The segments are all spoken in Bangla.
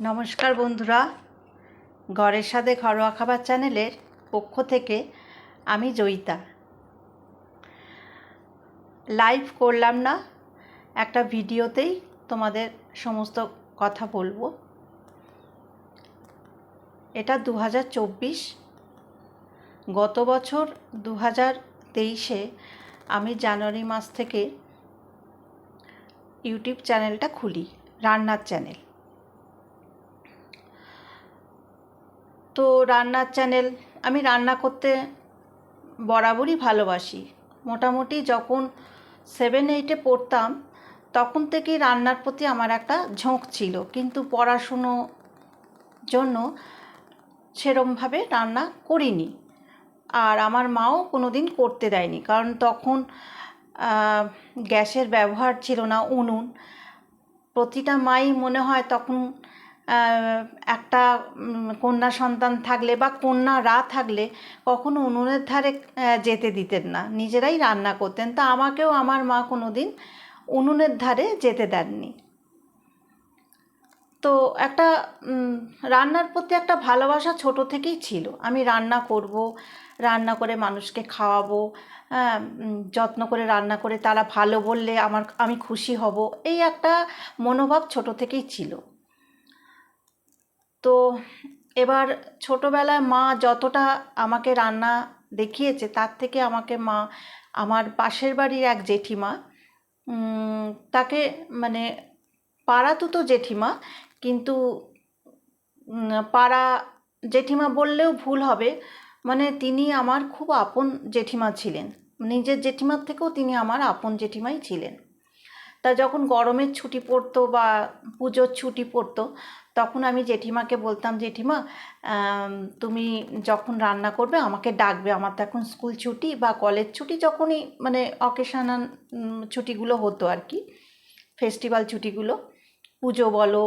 নমস্কার বন্ধুরা। ঘরের সাথে ঘরোয়া খাবার চ্যানেলের পক্ষ থেকে আমি জয়িতা। লাইভ করলাম না, একটা ভিডিওতেই তোমাদের সমস্ত কথা বলব। এটা দু হাজার চব্বিশ। গত বছর দু তেইশে আমি জানুয়ারি মাস থেকে ইউটিউব চ্যানেলটা খুলি, রান্নার চ্যানেল। তো রান্নার চ্যানেল আমি রান্না করতে বরাবরই ভালোবাসি। মোটামুটি যখন সেভেন এইটে পড়তাম, তখন থেকেই রান্নার প্রতি আমার একটা ঝোঁক ছিল। কিন্তু পড়াশুনো জন্য সেরমভাবে রান্না করিনি। আর আমার মাও কোনো দিন করতে দেয়নি। কারণ তখন গ্যাসের ব্যবহার ছিল না, উনুন। প্রতিটা মাই মনে হয় তখন একটা কন্যা সন্তান থাকলে বা কন্যারা থাকলে কখনো উনুনের ধারে যেতে দিতেন না। নিজেরাই রান্না করতেন। তা আমাকেও আমার মা কোনো দিন উনুনের ধারে যেতে দেননি। তো একটা রান্নার প্রতি একটা ভালোবাসা ছোট থেকেই ছিল। আমি রান্না করব, রান্না করে মানুষকে খাওয়াবো যত্ন করে রান্না করে তারা ভালো বললে আমার, আমি খুশি হব। এই একটা মনোভাব ছোট থেকেই ছিল। তো এবার ছোটোবেলায় মা যতটা আমাকে রান্না দেখিয়েছে, তার থেকে আমাকে মা, আমার পাশের বাড়ির এক জেঠিমা তাকে মানে পাড়া তো জেঠিমা, কিন্তু পাড়া জেঠিমা বললেও ভুল হবে। মানে তিনি আমার খুব আপন জেঠিমা ছিলেন। নিজের জেঠিমার থেকেও তিনি আমার আপন জেঠিমাই ছিলেন। তা যখন গরমের ছুটি পড়তো বা পুজোর ছুটি পড়তো, তখন আমি জেঠিমাকে বলতাম, জেঠিমা তুমি যখন রান্না করবে আমাকে ডাকবে। আমার তো এখন স্কুল ছুটি বা কলেজ ছুটি যখনই মানে অকেশনাল ছুটিগুলো হতো আর কি ফেস্টিভ্যাল ছুটিগুলো, পুজো বলো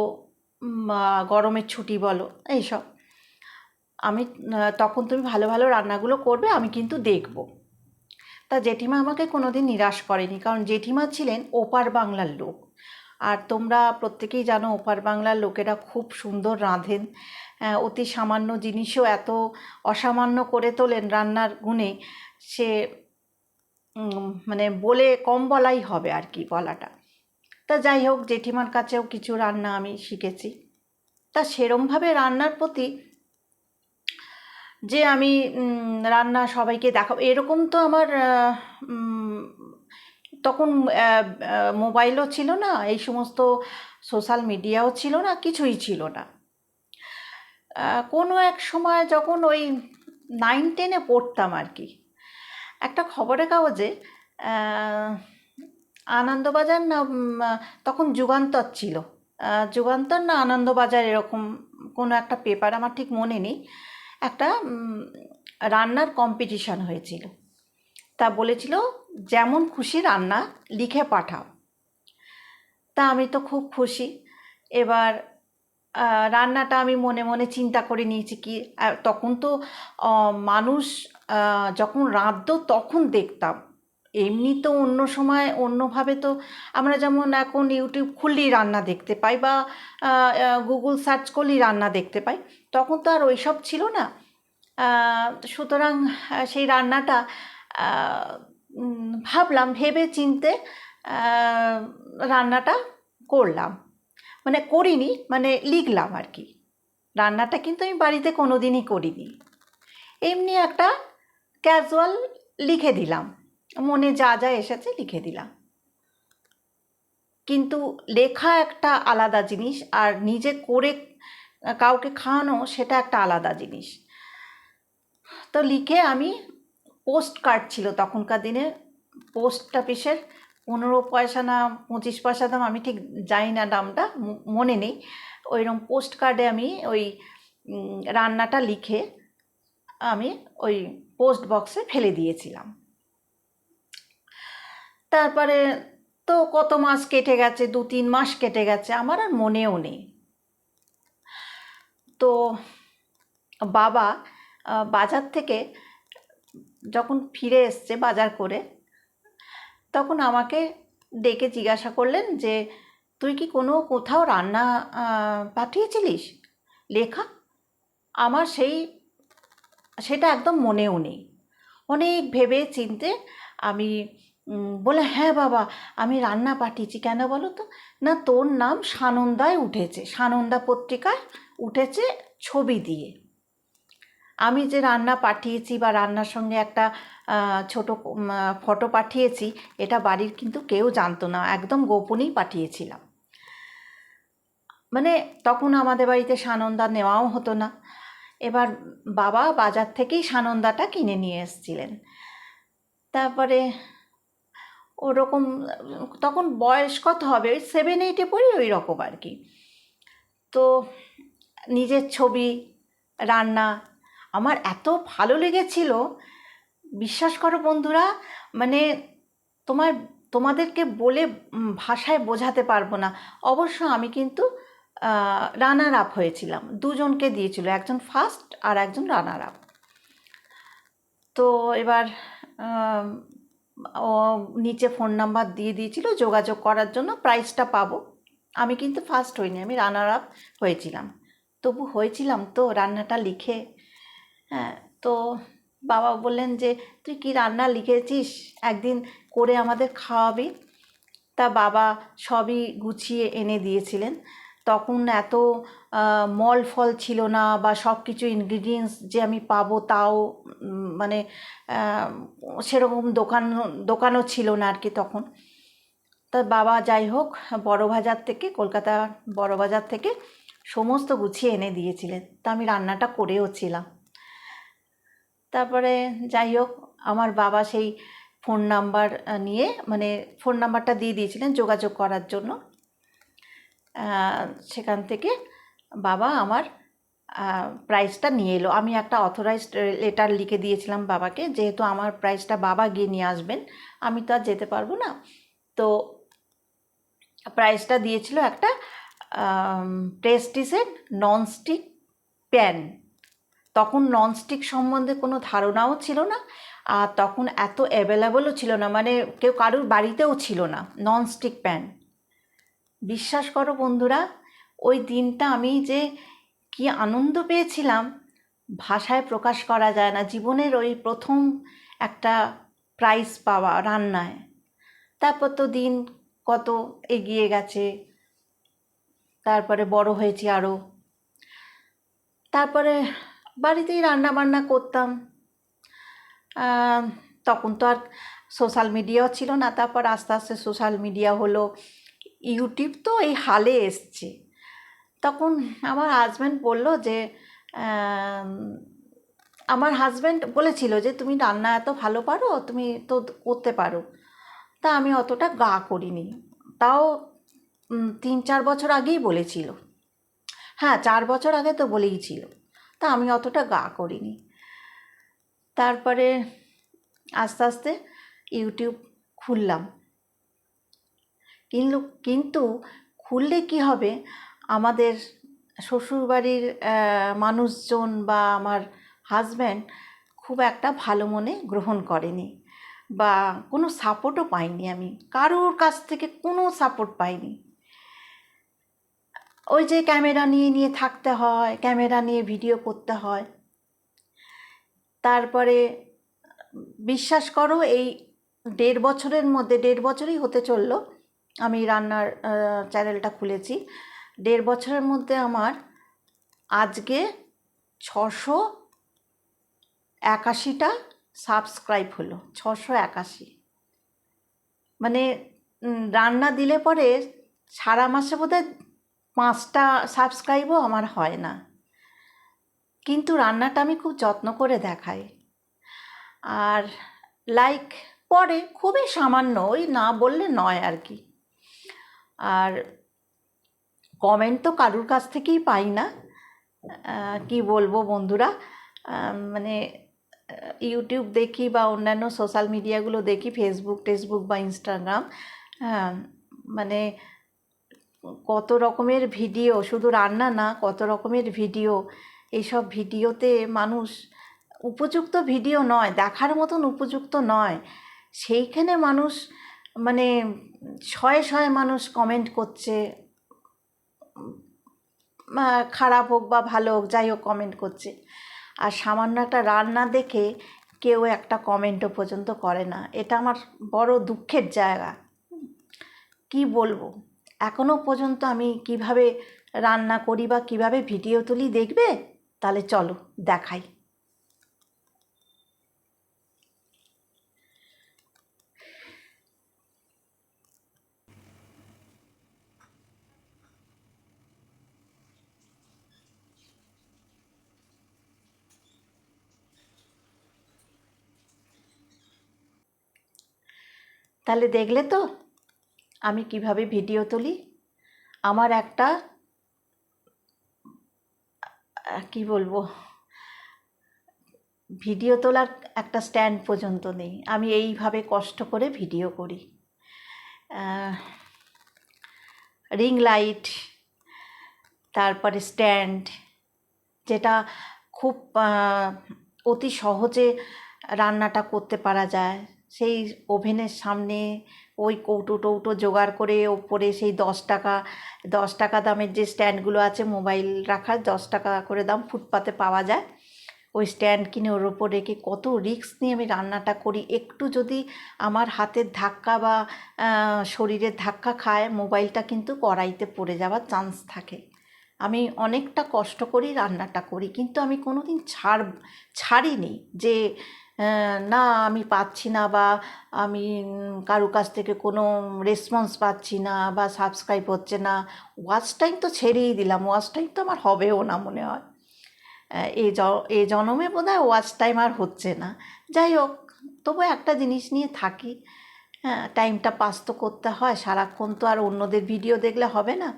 গরমের ছুটি বলো, এইসব। আমি তখন তুমি ভালো ভালো রান্নাগুলো করবে, আমি কিন্তু দেখব। তা জেঠিমা আমাকে কোনোদিন নিরাশ করেনি, কারণ জেঠিমা ছিলেন ওপার বাংলার লোক। আর তোমরা প্রত্যেকেই জানো ওপার বাংলার লোকেরা খুব সুন্দর রাঁধেন। অতি সামান্য জিনিসও এত অসামান্য করে তোলেন রান্নার গুণে, সে মানে বলে কম বলাই হবে আর কি বলাটা। তা যাই হোক, জেঠিমার কাছেও কিছু রান্না আমি শিখেছি। তা সেরমভাবে রান্নার প্রতি যে আমি রান্না সবাইকে দেখাবো এরকম তো আমার তখন মোবাইলও ছিল না, এই সমস্ত সোশ্যাল মিডিয়াও ছিল না, কিছুই ছিল না। কোনো এক সময় যখন ওই নাইন টেনে পড়তাম আর কি, একটা খবরের কাগজে আনন্দবাজার না তখন যুগান্তর ছিল। যুগান্তর না, আনন্দবাজার এরকম কোনো একটা পেপার আমার ঠিক মনে নেই। একটা রান্নার কম্পিটিশান হয়েছিল। তা বলেছিল, যেমন খুশি রান্না, লিখে পাঠাও। তা আমি তো খুব খুশি। এবার রান্নাটা আমি মনে মনে চিন্তা করে নিয়েছি কি তখন তো মানুষ যখন রাঁধতো তখন দেখতাম। এমনি তো অন্য সময় অন্যভাবে তো আমরা যেমন এখন ইউটিউব খুললেই রান্না দেখতে পাই বা গুগল সার্চ করলেই রান্না দেখতে পাই, তখন তো আর ওইসব ছিল না। সুতরাং সেই রান্নাটা ভাবলাম ভেবে চিনতে রান্নাটা করলাম। মানে করিনি মানে লিখলাম আর কি। রান্নাটা কিন্তু আমি বাড়িতে কোনো দিনই করিনি। এমনি একটা ক্যাজুয়াল লিখে দিলাম। মনে যা যা এসেছে লিখে দিলাম। কিন্তু লেখা একটা আলাদা জিনিস আর নিজে করে কাউকে খাওয়ানো সেটা একটা আলাদা জিনিস। তো লিখে আমি পোস্ট কার্ড ছিল তখনকার দিনে। পোস্ট অফিসের পনেরো পয়সা না পঁচিশ পয়সা দাম আমি ঠিক জানি না দামটা মনে নেই। ওইরকম পোস্ট কার্ডে আমি ওই রান্নাটা লিখে আমি ওই পোস্ট বক্সে ফেলে দিয়েছিলাম। তারপরে তো কত মাস কেটে গেছে? দু তিন মাস কেটে গেছে। আমার আর মনেও নেই। তো বাবা বাজার থেকে যখন ফিরে এসছে বাজার করে, তখন আমাকে ডেকে জিজ্ঞাসা করলেন যে, তুই কি কোনো কোথাও রান্না পাঠিয়েছিলিস? লেখা, আমার সেই, সেটা একদম মনেও নেই। অনেক ভেবে চিনতে আমি বলে হ্যাঁ বাবা, আমি রান্না পাঠিয়েছি। কেন বলো তো? না, তোর নাম সানন্দায় উঠেছে। সানন্দা পত্রিকায় উঠেছে ছবি দিয়ে। আমি যে রান্না পাঠিয়েছি বা রান্নার সঙ্গে একটা ছোট ফটো পাঠিয়েছি, এটা বাড়ির কিন্তু কেউ জানতো না। একদম গোপনেই পাঠিয়েছিলাম। মানে তখন আমাদের বাড়িতে সানন্দা নেওয়াও হতো না। এবার বাবা বাজার থেকেই সানন্দাটা কিনে নিয়ে এসেছিলেন। তারপরে ওরকম, তখন বয়স কত হবে? ওই সেভেন এইটে পড়ি ওই রকম আর কি। তো নিজের ছবি, রান্না, আমার এত ভালো লেগেছিল। বিশ্বাস করো বন্ধুরা মানে তোমার, তোমাদেরকে বলে ভাষায় বোঝাতে পারব না। অবশ্য আমি কিন্তু রানার আপ হয়েছিলাম। দুজনকে দিয়েছিল, একজন ফার্স্ট আর একজন রানার আপ তো এবার ও নিচে ফোন নাম্বার দিয়ে দিয়েছিল, যোগাযোগ করার জন্য প্রাইসটা পাবো। আমি কিন্তু ফার্স্ট হইনি, আমি রানার আপ হয়েছিলাম। তবু হয়েছিলাম তো, রান্নাটা লিখে। হ্যাঁ তো বাবা বললেন যে, তুই কি রান্না লিখেছিস? একদিন করে আমাদের খাওয়াবি। তা বাবা সবই গুছিয়ে এনে দিয়েছিলেন। তখন এত মল ফল ছিল না বা সব কিছু ইনগ্রিডিয়েন্টস যে আমি পাবো তাও মানে সেরকম দোকান, দোকানও ছিল না আর কি তখন। তা বাবা যাই হোক, বড় বাজার থেকে, কলকাতা বড় বাজার থেকে সমস্ত গুছিয়ে এনে দিয়েছিলেন। তা আমি রান্নাটা করেও ছিলাম। তারপরে যাই হোক, আমার বাবা সেই ফোন নাম্বার নিয়ে মানে ফোন নাম্বারটা দিয়ে দিয়েছিলেন যোগাযোগ করার জন্য। সেখান থেকে বাবা আমার প্রাইসটা নিয়ে এলো। আমি একটা অথরাইজড লেটার লিখে দিয়েছিলাম বাবাকে, যেহেতু আমার প্রাইসটা বাবা গিয়ে নিয়ে আসবেন, আমি তো আর যেতে পারব না। তো প্রাইসটা দিয়েছিল একটা প্রেস্টিজের ননস্টিক প্যান তখন ননস্টিক সম্বন্ধে কোনো ধারণাও ছিল না, আর তখন এত অ্যাভেলেবলও ছিল না মানে কেউ কারুর বাড়িতেও ছিল না ননস্টিক প্যান বিশ্বাস করো বন্ধুরা, ওই দিনটা আমি যে কি আনন্দ পেয়েছিলাম, ভাষায় প্রকাশ করা যায় না, জীবনের ওই প্রথম একটা প্রাইজ পাওয়া রান্নায়। তারপর তো দিন কত এগিয়ে গেছে, তারপরে বড় হয়েছি আরও তারপরে বাড়িতেই রান্না বান্না করতাম তখন তো আর সোশ্যাল মিডিয়াও ছিল না, তারপর আস্তে আস্তে সোশ্যাল মিডিয়া হলো ইউটিউব তো এই হালে এসছে। তখন আমার হাজব্যান্ড বলল যে আমার হাজব্যান্ড বলেছিল যে, তুমি রান্না এত ভালো পারো, তুমি তো করতে পারো। তা আমি অতটা গা করিনি। তাও তিন চার বছর আগেই বলেছিল। হ্যাঁ চার বছর আগে তো বলেই ছিল। তা আমি অতটা গা করিনি। তারপরে আস্তে আস্তে ইউটিউব খুললাম। কিন্তু কিন্তু খুললে কি হবে? আমাদের শ্বশুরবাড়ির মানুষজন বা আমার হাজব্যান্ড খুব একটা ভালো মনে গ্রহণ করেনি বা কোনো সাপোর্টও পাইনি আমি। কারোর কাছ থেকে কোনো সাপোর্ট পাইনি। ওই যে ক্যামেরা নিয়ে নিয়ে থাকতে হয় ক্যামেরা নিয়ে ভিডিও করতে হয়। তারপরে বিশ্বাস করো, এই দেড় বছরের মধ্যে, দেড় বছরই হতে চলল। আমি রান্নার চ্যানেলটা খুলেছি। দেড় বছরের মধ্যে আমার আজকে ছশো একাশিটা সাবস্ক্রাইব হলো, ছশো একাশি। মানে রান্না দিলে পরে সারা মাসে বোধহয় পাঁচটা সাবস্ক্রাইবও আমার হয় না। কিন্তু রান্নাটা আমি খুব যত্ন করে দেখাই। আর লাইক পরে খুবই সামান্য, ওই না বললে নয় আর কি। আর কমেন্ট তো কারুর কাছ থেকেই পাই না। কি বলব বন্ধুরা? মানে ইউটিউব দেখি বা অন্যান্য সোশ্যাল মিডিয়াগুলো দেখি ফেসবুক টেসবুক বা ইনস্টাগ্রাম মানে কত রকমের ভিডিও শুধু রান্না না, কত রকমের ভিডিও এইসব ভিডিওতে মানুষ উপযুক্ত ভিডিও নয়, দেখার মতন উপযুক্ত নয়। সেইখানে মানুষ মানে শয়ে শয়ে মানুষ কমেন্ট করছে খারাপ হোক বা ভালো হোক, যাই হোক কমেন্ট করছে। আর সামান্য একটা রান্না দেখে কেউ একটা কমেন্টও পর্যন্ত করে না। এটা আমার বড় দুঃখের জায়গা। কি বলব? এখনও পর্যন্ত আমি কীভাবে রান্না করি বা কীভাবে ভিডিও তুলি দেখবে? তাহলে চলো, দেখাই। তাহলে দেখলে তো আমি কীভাবে ভিডিও তুলি? আমার একটা কি বলব? ভিডিও তোলার একটা স্ট্যান্ড পর্যন্ত নেই। আমি এইভাবে কষ্ট করে ভিডিও করি। রিং লাইট, তারপরে স্ট্যান্ড, যেটা খুব অতি সহজে রান্নাটা করতে পারা যায়। সেই ওভেনের সামনে ওই কৌটো টৌটো জোগাড় করে ওপরে সেই দশ টাকা দশ টাকা দামের যে স্ট্যান্ডগুলো আছে মোবাইল রাখার, দশ টাকা করে দাম ফুটপাতে পাওয়া যায়। ওই স্ট্যান্ড কিনে ওর ওপর রেখে কত রিস্ক নিয়ে আমি রান্নাটা করি। একটু যদি আমার হাতের ধাক্কা বা শরীরের ধাক্কা খায়, মোবাইলটা কিন্তু কড়াইতে পড়ে যাওয়ার চান্স থাকে। আমি অনেকটা কষ্ট করেই রান্নাটা করি, কিন্তু আমি কোনো দিন ছাড় ছাড়িনি যে না আমি পাচ্ছি না বা আমি কারও কাছ থেকে কোনো রেসপন্স পাচ্ছি না বা সাবস্ক্রাইব হচ্ছে না। ওয়াচ টাইম তো ছেড়েই দিলাম ওয়াচ টাইম তো আমার হবেও না মনে হয়। আহ, এ জ এ জনমে বোধ হয় ওয়াচ টাইম আর হচ্ছে না। যাই হোক তবু একটা জিনিস নিয়ে থাকি। হ্যাঁ টাইমটা পাস তো করতে হয় সারাক্ষণ তো আর অন্যদের ভিডিও দেখলে হবে না।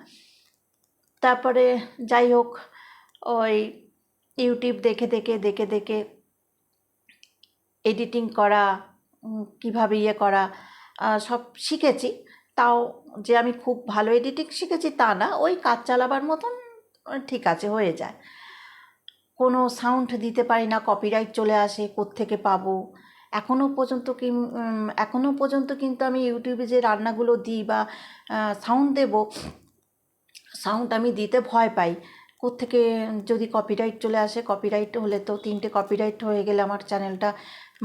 তারপরে যাই হোক ওই ইউটিউব দেখে দেখে দেখে দেখে এডিটিং করা কীভাবে ইয়ে করা সব শিখেছি। তাও যে আমি খুব ভালো এডিটিং শিখেছি তা না, ওই কাজ চালাবার মতন ঠিক আছে, হয়ে যায়। কোনো সাউন্ড দিতে পারি না কপিরাইট চলে আসে, কোত্থেকে পাবো? এখনও পর্যন্ত কি এখনও পর্যন্ত কিন্তু আমি ইউটিউবে যে রান্নাগুলো দিই বা সাউন্ড দেব সাউন্ড আমি দিতে ভয় পাই। কোত্থেকে যদি কপিরাইট চলে আসে কপিরাইট হলে তো তিনটে কপিরাইট হয়ে গেলে আমার চ্যানেলটা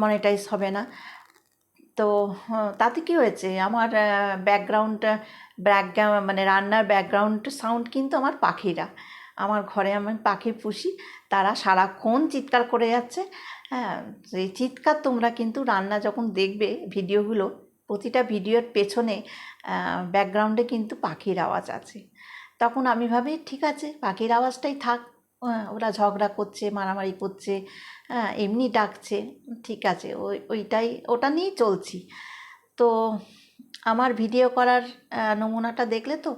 মনিটাইজ হবে না। তো তাতে কি হয়েছে? আমার ব্যাকগ্রাউন্ড ব্যাকগ্রাউন্ড মানে রান্নার ব্যাকগ্রাউন্ড সাউন্ড কিন্তু আমার পাখিরা। আমার ঘরে আমি পাখি পুষি তারা সারাক্ষণ চিৎকার করে যাচ্ছে। হ্যাঁ সেই চিৎকার তোমরা কিন্তু রান্না যখন দেখবে ভিডিওগুলো প্রতিটা ভিডিওর পেছনে ব্যাকগ্রাউন্ডে কিন্তু পাখির আওয়াজ আছে। তখন আমি ভাবি ঠিক আছে পাখির আওয়াজটাই থাক। হ্যাঁ, ওরা ঝগড়া করছে, মারামারি করছে হ্যাঁ এমনি ডাকছে, ঠিক আছে ওই ওইটাই, ওটা নিয়েই চলছি। তো আমার ভিডিও করার নমুনাটা দেখলে তো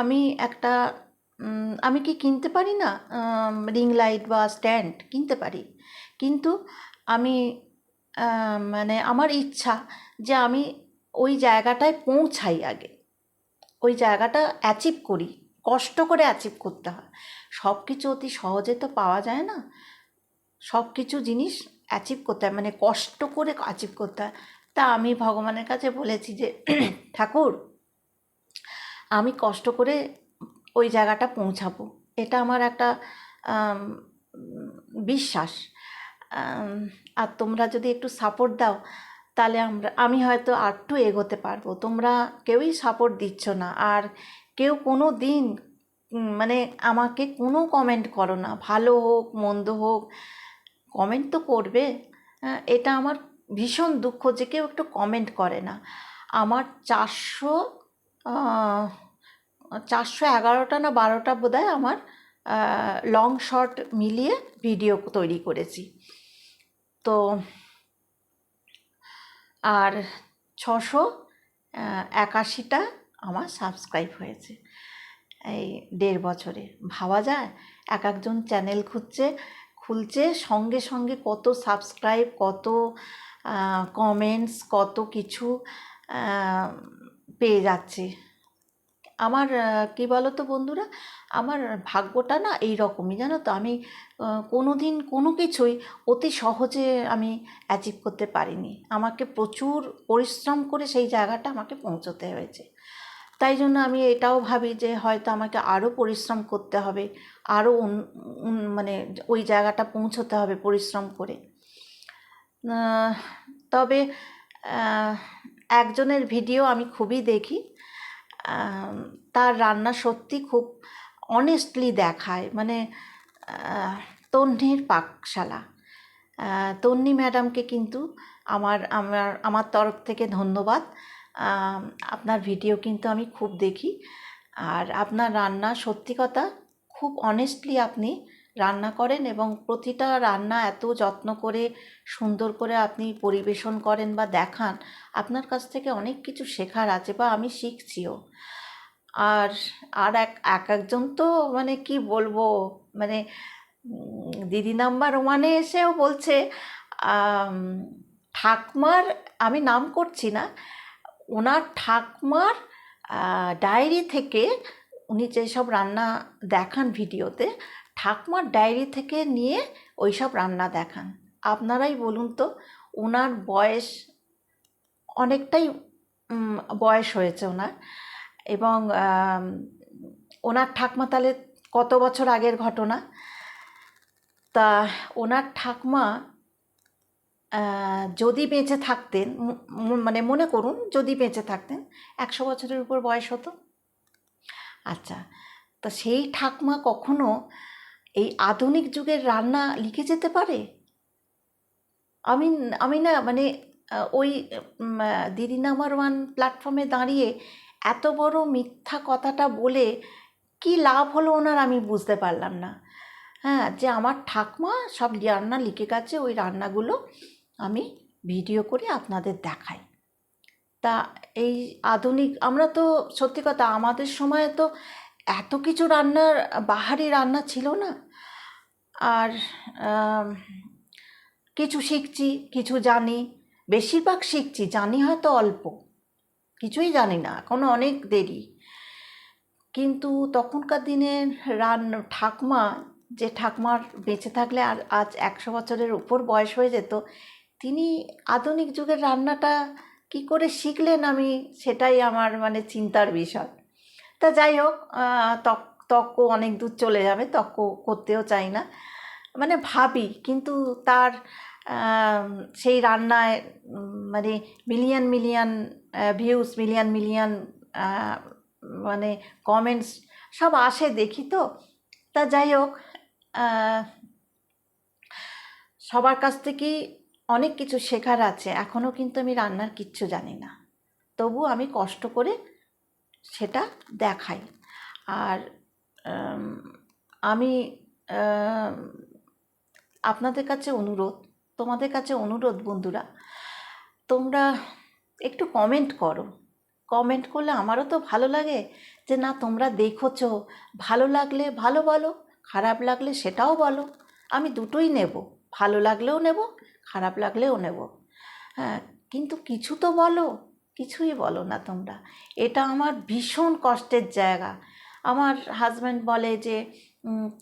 আমি একটা আমি কি কিনতে পারি না? রিং লাইট বা স্ট্যান্ড কিনতে পারি। কিন্তু আমি মানে আমার ইচ্ছা যে আমি ওই জায়গাটায় পৌঁছাই আগে। ওই জায়গাটা অ্যাচিভ করি। কষ্ট করে অ্যাচিভ করতে হয়। সব কিছু অতি সহজে তো পাওয়া যায় না। সব কিছু জিনিস অ্যাচিভ করতে হয় মানে কষ্ট করে অ্যাচিভ করতে হয়। তা আমি ভগবানের কাছে বলেছি যে, ঠাকুর, আমি কষ্ট করে ওই জায়গাটা পৌঁছাবো। এটা আমার একটা বিশ্বাস। আর তোমরা যদি একটু সাপোর্ট দাও, তাহলে আমরা, আমি হয়তো আরটু এগোতে পারব। তোমরা কেউই সাপোর্ট দিচ্ছ না। আর কেউ কোনো দিন মানে আমাকে কোনো কমেন্ট করো না। ভালো হোক মন্দ হোক কমেন্ট তো করবে। হ্যাঁ, এটা আমার ভীষণ দুঃখ যে কেউ একটু কমেন্ট করে না। আমার চারশো চারশো এগারোটা না বারোটা বোধহয় আমার লং শর্ট মিলিয়ে ভিডিও তৈরি করেছি। তো আর ছশো একাশিটা আমার সাবস্ক্রাইব হয়েছে। এই দেড় বছরে। ভাবা যায়, এক একজন চ্যানেল খুঁজছে, খুলছে, সঙ্গে সঙ্গে কত সাবস্ক্রাইব কত কমেন্টস কত কিছু পেয়ে যাচ্ছে। আমার কি বলো তো বন্ধুরা? আমার ভাগ্যটা না এই রকমই জানো তো? আমি কোনো দিন কোনো কিছুই অতি সহজে আমি অ্যাচিভ করতে পারিনি। আমাকে প্রচুর পরিশ্রম করে সেই জায়গাটা আমাকে পৌঁছতে হয়েছে। তাই জন্য আমি এটাও ভাবি যে হয়তো আমাকে আরও পরিশ্রম করতে হবে আরও মানে ওই জায়গাটা পৌঁছতে হবে পরিশ্রম করে। তবে একজনের ভিডিও আমি খুবই দেখি তার রান্না সত্যি খুব অনেস্টলি দেখায় মানে তন্নির পাকশালা। তন্নি ম্যাডামকে কিন্তু আমার আমার আমার তরফ থেকে ধন্যবাদ। আপনার ভিডিও কিন্তু আমি খুব দেখি। আর আপনার রান্না, সত্যি কথা, খুব অনেস্টলি আপনি রান্না করেন এবং প্রতিটা রান্না এত যত্ন করে, সুন্দর করে আপনি পরিবেশন করেন বা দেখান, আপনার কাছ থেকে অনেক কিছু শেখার আছে বা আমি শিখছিও। আর আর এক এক একজন তো মানে কি বলব মানে দিদি নাম্বার ওয়ানে এসেও বলছে ঠাকমার আমি নাম করছি না ওনার ঠাকমার ডায়েরি থেকে উনি যেসব রান্না দেখান ভিডিওতে, ঠাকমার ডায়েরি থেকে নিয়ে ওই সব রান্না দেখান। আপনারাই বলুন তো, ওনার বয়স অনেকটাই বয়স হয়েছে ওনার। এবং ওনার ঠাকমা তাহলে কত বছর আগের ঘটনা? তা ওনার ঠাকমা যদি বেঁচে থাকতেন মানে মনে করুন, যদি বেঁচে থাকতেন, একশো বছরের উপর বয়স হতো। আচ্ছা তা সেই ঠাকমা কখনো এই আধুনিক যুগের রান্না লিখে যেতে পারে? আমি আমি না মানে ওই দিদি নাম্বার ওয়ান প্ল্যাটফর্মে দাঁড়িয়ে এত বড় মিথ্যা কথাটা বলে কি লাভ হলো ওনার আমি বুঝতে পারলাম না। হ্যাঁ যে আমার ঠাকমা সব রান্না লিখে গেছে, ওই রান্নাগুলো আমি ভিডিও করে আপনাদের দেখাই। তা এই আধুনিক, আমরা তো সত্যি কথা আমাদের সময়ে তো এত কিছু রান্নার বাহারি রান্না ছিল না। আর কিছু শিখছি, কিছু জানি, বেশিরভাগ শিখছি, জানি হয়তো অল্প, কিছুই জানি না, এখনও অনেক দেরি। কিন্তু তখনকার দিনের রান, ঠাকমা, যে ঠাকমার বেঁচে থাকলে আর আজ একশো বছরের উপর বয়স হয়ে যেত তিনি আধুনিক যুগের রান্নাটা কি করে শিখলেন আমি সেটাই আমার মানে চিন্তার বিষয়। তা যাই হোক তক, তক্ক অনেক দূর চলে যাবে, তক্ক করতেও চাই না। মানে ভাবি, কিন্তু তার সেই রান্নায় মানে million million views million million মানে কমেন্টস সব আসে দেখি তো। তা যাই হোক সবার কাছ থেকেই অনেক কিছু শেখার আছে এখনও কিন্তু আমি রান্নার কিচ্ছু জানি না। তবু আমি কষ্ট করে সেটা দেখাই। আর আমি আপনাদের কাছে অনুরোধ, তোমাদের কাছে অনুরোধ বন্ধুরা, তোমরা একটু কমেন্ট করো। কমেন্ট করলে আমারও তো ভালো লাগে যে, না, তোমরা দেখোছো, ভালো লাগলে ভালো বলো, খারাপ লাগলে সেটাও বলো। আমি দুটোই নেব, ভালো লাগলেও নেব খারাপ লাগলেও নেব। হ্যাঁ কিন্তু কিছু তো বলো কিছুই বলো না তোমরা। এটা আমার ভীষণ কষ্টের জায়গা। আমার হাজব্যান্ড বলে যে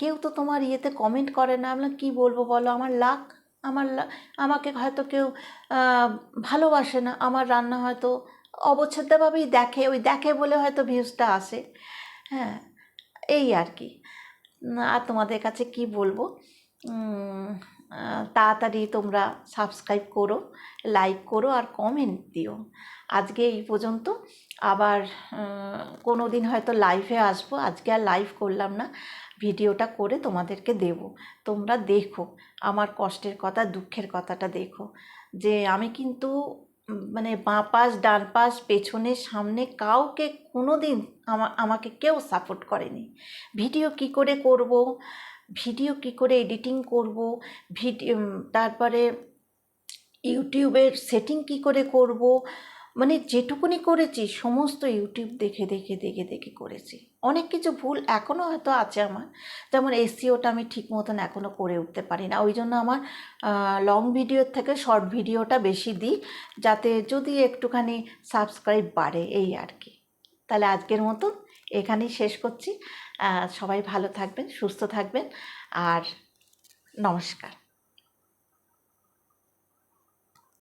কেউ তো তোমার ইয়েতে কমেন্ট করে না। আমি বললাম, কী বলব বলো? আমার লাক আমার আমাকে হয়তো কেউ ভালোবাসে না। আমার রান্না হয়তো অবচ্ছেদ্যভাবেই দেখে ওই দেখে বলে হয়তো ভিউজটা আসে। হ্যাঁ এই আর কি। আর তোমাদের কাছে কি বলব? তাড়াতাড়ি তোমরা সাবস্ক্রাইব করো লাইক করো আর কমেন্ট দিও। আজকে এই পর্যন্ত। আবার কোনো দিন হয়তো লাইভে আসব। আজকে আর লাইভ করলাম না। ভিডিওটা করে তোমাদেরকে দেব। তোমরা দেখো। আমার কষ্টের কথা, দুঃখের কথাটা দেখো। যে আমি কিন্তু মানে বাঁ পাশ, ডান পাশ, পেছনে, সামনে কাউকে কোনো দিন আমা, আমাকে কেউ সাপোর্ট করেনি। ভিডিও কি করে করব? ভিডিও কি করে এডিটিং করব? ভিডিও তারপরে ইউটিউবের সেটিং কি করে করব? মানে যেটুকুনি করেছি, সমস্ত ইউটিউব দেখে দেখে দেখে দেখে করেছি। অনেক কিছু ভুল এখনও হয়তো আছে আমার। যেমন এসিওটা আমি ঠিক মতন এখনও করে উঠতে পারি না। ওই জন্য আমার লং ভিডিওর থেকে শর্ট ভিডিওটা বেশি দিই, যাতে যদি একটুখানি সাবস্ক্রাইব বাড়ে, এই আর কি। তাহলে আজকের মতন এখানেই শেষ করছি। সবাই ভালো থাকবেন সুস্থ থাকবেন আর নমস্কার।